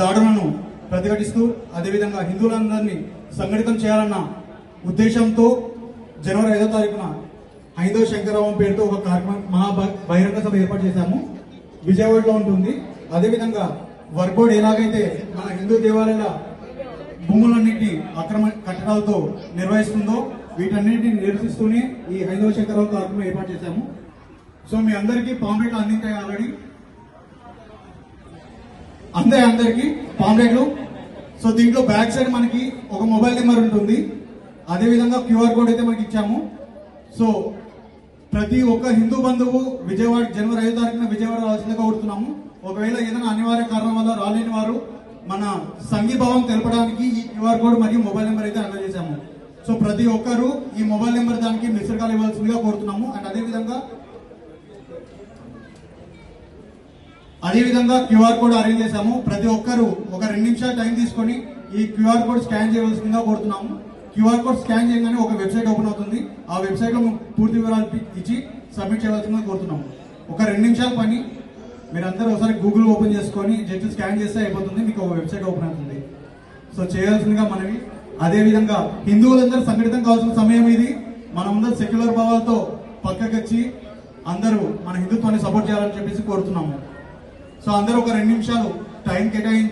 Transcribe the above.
దాడులను ప్రతిఘటిస్తూ అదేవిధంగా హిందువులందరినీ సంఘటితం చేయాలన్న ఉద్దేశంతో జనవరి ఐదో తారీఖున ఐదో శంకరరావం పేరుతో ఒక కార్యక్రమం మహా బహిరంగ సభ ఏర్పాటు చేశాము. విజయవాడలో ఉంటుంది. అదేవిధంగా వర్గోడ్ ఎలాగైతే మన హిందూ దేవాలయాల భూములన్నింటినీ అక్రమ కట్టడాలతో నిర్వహిస్తుందో వీటన్నిటిని నిరసిస్తూనే ఈ హైందవ శంకరరావు కార్యక్రమం ఏర్పాటు చేశాము. సో మీ అందరికీ పాంప్లెట్లు అందించాయి ఆల్రెడీ. అందే అందరికి పాంప్లెట్లు సో దీంట్లో బ్యాక్ సైడ్ మనకి ఒక మొబైల్ నెంబర్ ఉంటుంది. అదే విధంగా క్యూఆర్ కోడ్ అయితే మనకి ఇచ్చాము. సో ప్రతి ఒక్క హిందూ బంధువు విజయవాడ జనవరి ఐదో తారీఖున విజయవాడ రావాల్సిందిగా కోరుతున్నాము. ఒకవేళ ఏదైనా అనివార్య కారణం వల్ల రాలేని వారు మన సంఘీభావం తెలపడానికి ఈ క్యూఆర్ కోడ్ మరియు మొబైల్ నెంబర్ అయితే అందజేశాము సో ప్రతి ఒక్కరూ ఈ మొబైల్ నెంబర్ దానికి మిస్డ్ కాల్ ఇవ్వాల్సిందిగా కోరుతున్నాము. అండ్ అదే అదేవిధంగా అదే విధంగా క్యూఆర్ కోడ్ అరేంజ్ చేశాము. ప్రతి ఒక్కరు ఒక రెండు నిమిషాలు టైం తీసుకొని ఈ క్యూఆర్ కోడ్ స్కాన్ చేయవలసిందిగా కోరుతున్నాము. క్యూఆర్ కోడ్ స్కాన్ చేయగానే ఒక వెబ్సైట్ ఓపెన్ అవుతుంది. ఆ వెబ్సైట్లో పూర్తి వివరాలు ఇచ్చి సబ్మిట్ చేయవలసిందిగా కోరుతున్నాము. ఒక రెండు నిమిషాల పని. మీరందరూ ఒకసారి గూగుల్ ఓపెన్ చేసుకొని జస్ట్ స్కాన్ చేస్తే అయిపోతుంది. మీకు ఒక వెబ్సైట్ ఓపెన్ అవుతుంది. సో చేయాల్సిందిగా మనవి. అదేవిధంగా హిందువులందరూ సంఘటితం కావాల్సిన సమయం ఇది. మనమందరూ సెక్యులర్ భావాలతో పక్కకి వచ్చి అందరూ మన హిందుత్వాన్ని సపోర్ట్ చేయాలని చెప్పేసి కోరుతున్నాము. సో అందరూ ఒక రెండు నిమిషాలు టైం కేటాయించి